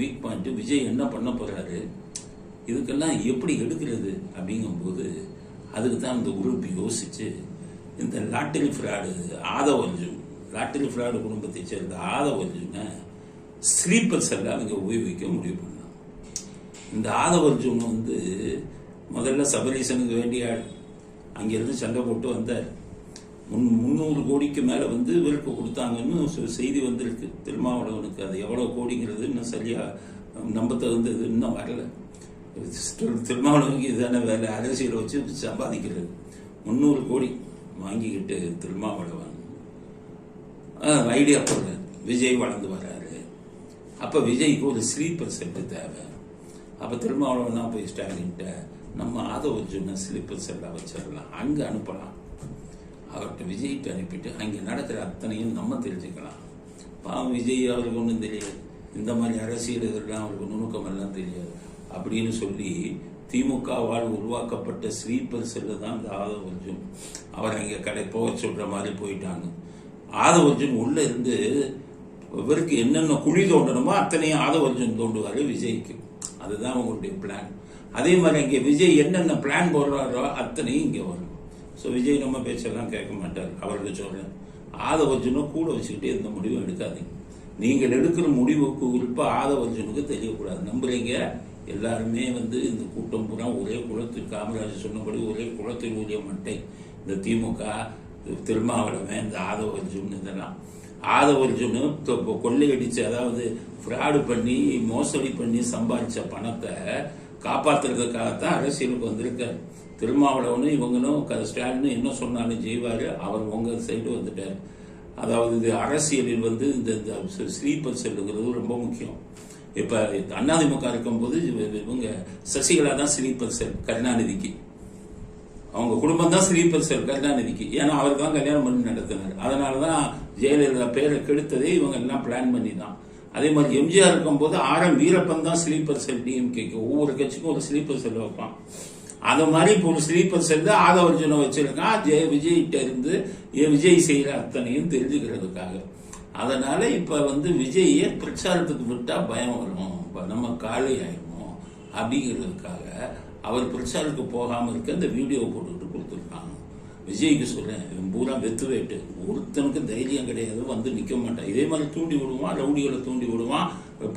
Weak point Vijay என்ன பண்ண போறாரு? இதுக்கெல்லாம் எப்படி எடுக்கிறது? அப்படிங்கும்போது அதுக்கு தான் இந்த குரூப் யோசிச்சு இந்த லாட்டரி ஃப்ராடு ஆதவஞ்சு லாட்டரி ஃப்ராடு குடும்பத்தை சேர்ந்த ஆதவர்ஜுனை ஸ்லீப்பர் செல்லாக அவங்க உபயோகிக்க முடிவு பண்ணாங்க. இந்த ஆதவர்ஜுன் வந்து முதல்ல சபரீசனுக்கு வேண்டிய ஆள். அங்கேருந்து சண்டை போட்டு வந்தார். முன் முந்நூறு கோடிக்கு மேலே வந்து இவருக்கு கொடுத்தாங்கன்னு சொ- செய்தி வந்திருக்கு. திருமாவளவனுக்கு அது எவ்வளோ கோடிங்கிறது இன்னும் சரியாக நம்ப தகுந்தது இன்னும் வரல. திருமாவளவனுக்கு இதான வேலை. அரசியலை வச்சு சம்பாதிக்கிறது. முந்நூறு கோடி வாங்கிக்கிட்டு திருமாவளவன் ஐடியா போடுறாரு. விஜய் வளர்ந்து வர்றாரு அப்போ விஜய்க்கு ஒரு ஸ்லீப்பர் செட்டு தேவை. அப்போ திருமாவளவன் தான் போய் ஸ்டாலின்ட்ட நம்ம ஆதவர்ஜுனை ஸ்லீப்பர் செட்டாக வச்சிடலாம். அங்கே அனுப்பலாம். அவர்கிட்ட விஜய்கிட்ட அனுப்பிட்டு அங்கே நடக்கிற அத்தனையும் நம்ம தெரிஞ்சுக்கலாம். பாவம் விஜய் அவருக்கு ஒன்றும் தெரியாது. இந்த மாதிரி அரசியல் இதெல்லாம் அவருக்கு நுணுக்கம் எல்லாம் தெரியாது. அப்படின்னு சொல்லி திமுகவால் உருவாக்கப்பட்ட ஸ்லீப்பர் செல்லு தான் இந்த ஆதவர்ஜுன் அவர் அங்கே கடை போக சொல்கிற மாதிரி போயிட்டாங்க. ஆதவர்ஜுன் உள்ளே இருந்து இவருக்கு என்னென்ன குழி தோண்டணுமோ அத்தனையும் ஆதவர்ஜுன் தோண்டுவாரு விஜய்க்கு. அதுதான் அவங்களுடைய பிளான் அதே மாதிரி இங்கே விஜய் என்னென்ன பிளான் போடுறாரோ அத்தனையும் இங்கே வரும். ஸோ விஜய் நம்ம பேச்செல்லாம் கேட்க மாட்டார் அவருக்கு சொல்றேன். ஆதவர்ஜுனும் கூட வச்சுக்கிட்டே எந்த முடிவும் எடுக்காதீங்க. நீங்கள் எடுக்கிற முடிவுக்கு குறிப்பாக ஆதவர்ஜுனுக்கு தெரியக்கூடாது. நம்புறீங்க? எல்லாருமே வந்து இந்த கூட்டம் பூரா ஒரே குளத்தில் காமராஜர் சொன்னபடி ஒரே குளத்தில் உரிய மட்டை. இந்த திமுக திருமாவளவன் இந்த ஆதவர்ஜுன் இதெல்லாம். ஆதவர்ஜுனு தொ- கொள்ளையடிச்சு அதாவது ஃப்ராடு பண்ணி மோசடி பண்ணி சம்பாதிச்ச பணத்தை காப்பாற்றுறதுக்காகத்தான் அரசியலுக்கு வந்திருக்கார். திருமாவளவனும் இவங்களும் ஸ்டாலினும் என்ன சொன்னாலும் செய்வார். அவர் உங்கள் சைடு வந்துட்டார். அதாவது இது அரசியலில் வந்து இந்த இந்த ஸ்லீப்பர் செல்லுங்கிறது ரொம்ப முக்கியம். இப்போ அண்ணாதிமுக இருக்கும்போது இவங்க சசிகலா தான் ஸ்லீப்பர் செல் கருணாநிதிக்கு. அவங்க குடும்பம் தான் ஸ்லீப்பர் செல் கருணாநிதிக்கு. ஏன்னா அவர் தான் கல்யாணம் பண்ணி நடத்தினார். அதனால தான் ஜெயலலிதா பேரை கெடுத்ததே இவங்க எல்லாம் பிளான் பண்ணி தான் அதே மாதிரி எம்ஜிஆர் இருக்கும்போது ஆர் எம் வீரப்பன் தான் ஸ்லீப்பர் செல் டிஎம்கேக்கு ஒவ்வொரு கட்சிக்கும் ஒரு ஸ்லீப்பர் செல் வைப்பான். அதை மாதிரி இப்போ ஒரு ஸ்லீப்பர் செல்லு ஆதவர்ஜுனை வச்சிருக்கான் ஜெய விஜய்கிட்ட இருந்து ஏ விஜய் செய்கிற அத்தனையும் தெரிஞ்சுக்கிறதுக்காக. அதனால இப்போ வந்து விஜயை பிரச்சாரத்துக்கு விட்டால் பயம் வரும். இப்ப நம்ம காலி ஆயிடுமோ அப்படிங்கிறதுக்காக அவர் பிரச்சாரத்துக்கு போகாமல் இருக்க இந்த வீடியோ போட்டுக்கிட்டு கொடுத்துருக்காங்க. விஜய்க்கு சொல்றேன் இவன் பூரா வெத்து வேட்டு ஒருத்தனுக்கு தைரியம் கிடையாது வந்து நிற்க மாட்டான். இதே மாதிரி தூண்டி விடுவான் ரவுடிகளை தூண்டி விடுவான்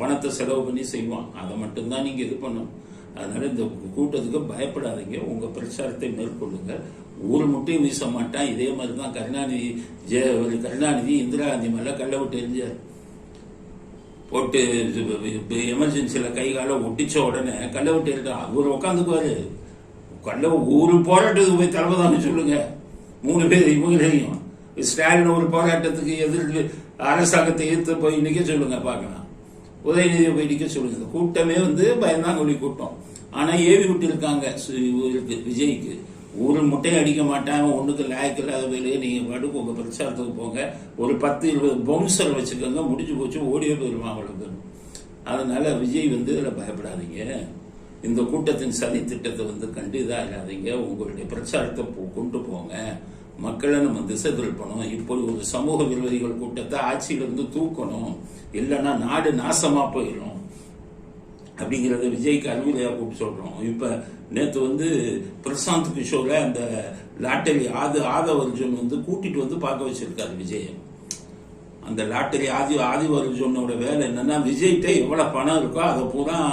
பணத்தை செலவு பண்ணி செய்வான். அதை மட்டும்தான் நீங்கள் இது பண்ணணும். அதனால இந்த கூட்டத்துக்கு பயப்படாதீங்க. உங்கள் பிரச்சாரத்தை மேற்கொள்ளுங்க. ஒரு முட்டையும் வீச மாட்டான். இதே மாதிரி தான் கருணாநிதி ஜெய ஒரு கருணாநிதி இந்திரா காந்தி மேலே கள்ள விட்டு எரிஞ்சார். போட்டு எமர்ஜென்சியில் கை காலை ஒட்டிச்ச உடனே கள்ள விட்டு எரிட்டான் அவர் உட்காந்துக்குவாரு. கண்ட ஒரு போராட்டத்துக்கு போய் தலைவதான்னு சொல்லுங்க. மூணு பேர் இவங்களையும் ஸ்டாலின் ஒரு போராட்டத்துக்கு எதிர்த்து அரசாங்கத்தை எதிர்த்து போய் நிற்க சொல்லுங்க பார்க்கலாம். உதயநிதியை போய் நிற்க சொல்லுங்க. இந்த கூட்டமே வந்து பயந்தாங்கொழி கூட்டம். ஆனால் ஏவி விட்டு இருக்காங்க. விஜய்க்கு. ஒரு முட்டையை அடிக்க மாட்டாங்க. ஒன்றுக்கு லாயக்கு இல்லாத வேலையை நீங்கள் பாட்டுக்கு உங்கள் பிரச்சாரத்துக்கு போங்க. ஒரு பத்து இருபது பவுன்சர் வச்சுக்கோங்க. முடிஞ்சு போச்சு ஓடியே போயிருமா அவ்வளவு அதனால விஜய் வந்து இதில் பயப்படாதீங்க. இந்த கூட்டத்தின் சதி திட்டத்தை வந்து கண்டு இதாக இல்லாதீங்க உங்களுடைய பிரச்சாரத்தை போ- கொண்டு போங்க. மக்களை நம்ம திசை திருப்பணும். இப்படி ஒரு சமூக விரோதிகள் கூட்டத்தை ஆட்சியிலிருந்து தூக்கணும். இல்லைன்னா நாடு நாசமா போயிடும். அப்படிங்கிறத விஜய்க்கு அறிவுரையாக கூப்பிட்டு சொல்கிறோம் இப்போ நேற்று வந்து பிரசாந்த் கிஷோரை அந்த லாட்டரி ஆது ஆதவர்ஜுன் வந்து கூட்டிட்டு வந்து பார்க்க வச்சிருக்காரு விஜய். அந்த லாட்டரி ஆதி ஆதிவர்ஜுனோட வேலை என்னன்னா விஜய்கிட்ட எவ்வளோ பணம் இருக்கோ அதை பூரா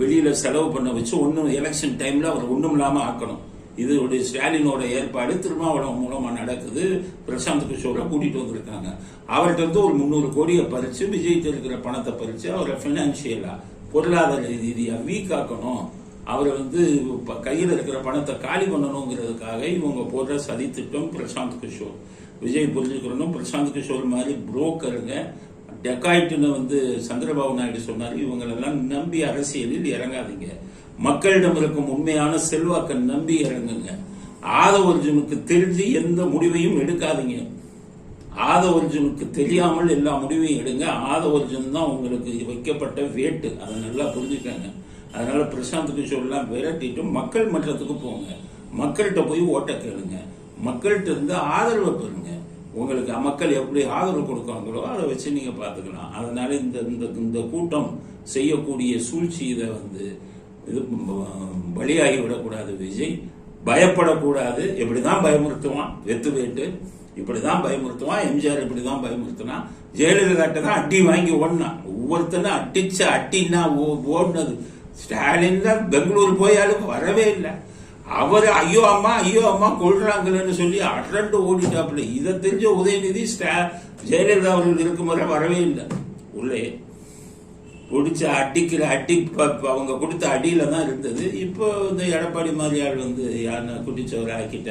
வெளியில செலவு பண்ண வச்சு ஒன்றும் எலெக்ஷன் டைம்ல அவர் ஒன்றும் இல்லாம ஆக்கணும். இது ஒரு ஸ்டாலினோட ஏற்பாடு திருமாவளவன் மூலமா நடக்குது. பிரசாந்த் கிஷோரை கூட்டிட்டு வந்திருக்காங்க. அவர்கிட்ட இருந்து ஒரு முந்நூறு கோடியை பறிச்சு விஜய்கிட்ட இருக்கிற பணத்தை பறிச்சு அவரை பினான்சியலா பொருளாதார ரீதியாக வீக் ஆக்கணும். அவரை வந்து கையில் இருக்கிற பணத்தை காலி பண்ணணுங்கிறதுக்காக இவங்க போடுற சதித்திட்டம் பிரசாந்த் கிஷோர். விஜய் புரிஞ்சுக்கிறனும் பிரசாந்த் கிஷோர் மாதிரி புரோக்கருங்க டெக்காய்ட்டுன்னு வந்து சந்திரபாபு நாயுடு சொன்னார் இவங்களெல்லாம் நம்பி அரசியலில் இறங்காதீங்க. மக்களிடம் இருக்கும் உண்மையான செல்வாக்கை நம்பி இறங்குங்க. ஆதவர்ஜுனுக்கு தெரிஞ்சு எந்த முடிவையும் எடுக்காதீங்க. ஆதவர்ஜுனுக்கு தெரியாமல் எல்லா முடிவையும் எடுங்க. ஆதவர்ஜுன் தான் உங்களுக்கு வைக்கப்பட்ட வேட்டு. அதை நல்லா புரிஞ்சுக்கங்க. அதனால பிரசாந்த் கிஷோர்லாம் விரட்டிட்டு மக்கள் மன்றத்துக்கு போங்க. மக்கள்கிட்ட போய் ஓட்ட கேளுங்க. மக்கள்கிட்ட இருந்து ஆதரவை பெறுங்க. உங்களுக்கு மக்கள் எப்படி ஆதரவு கொடுக்காங்களோ அதை வச்சு நீங்க பார்த்துக்கலாம். அதனால இந்த இந்த இந்த கூட்டம் செய்யக்கூடிய சூழ்ச்சி இதை வந்து இது பலியாகி விடக்கூடாது விஜய். பயப்படக்கூடாது. எப்படிதான் பயமுறுத்துவான்? வெத்து வேட்டு. இப்படிதான் பயமுறுத்துவான். எம்ஜிஆர் இப்படிதான் பயமுறுத்தினான் ஜெயலலிதாட்ட தான் அடி வாங்கி ஓடினான் ஒவ்வொருத்தனும் அடிச்ச அட்டின்னா ஓ- ஸ்டாலின் தான் பெங்களூர் போயாலும் வரவே இல்லை. அவர் ஐயோ அம்மா ஐயோ அம்மா கொள்றாங்கன்னு சொல்லி அட்ரண்டு ஓடிட்டாப்புல. இதை தெரிஞ்ச உதயநிதி ஸ்டா ஜெயலலிதா அவர்கள் இருக்கும் வரை வரவே இல்லை. உள்ளே பிடிச்ச அடிக்கிற அடி அவங்க கொடுத்த அடியில தான் இருந்தது. இப்போ இந்த எடப்பாடி மாதிரியாள் வந்து யாருன்னா குட்டிச்சோறு ஆக்கிட்ட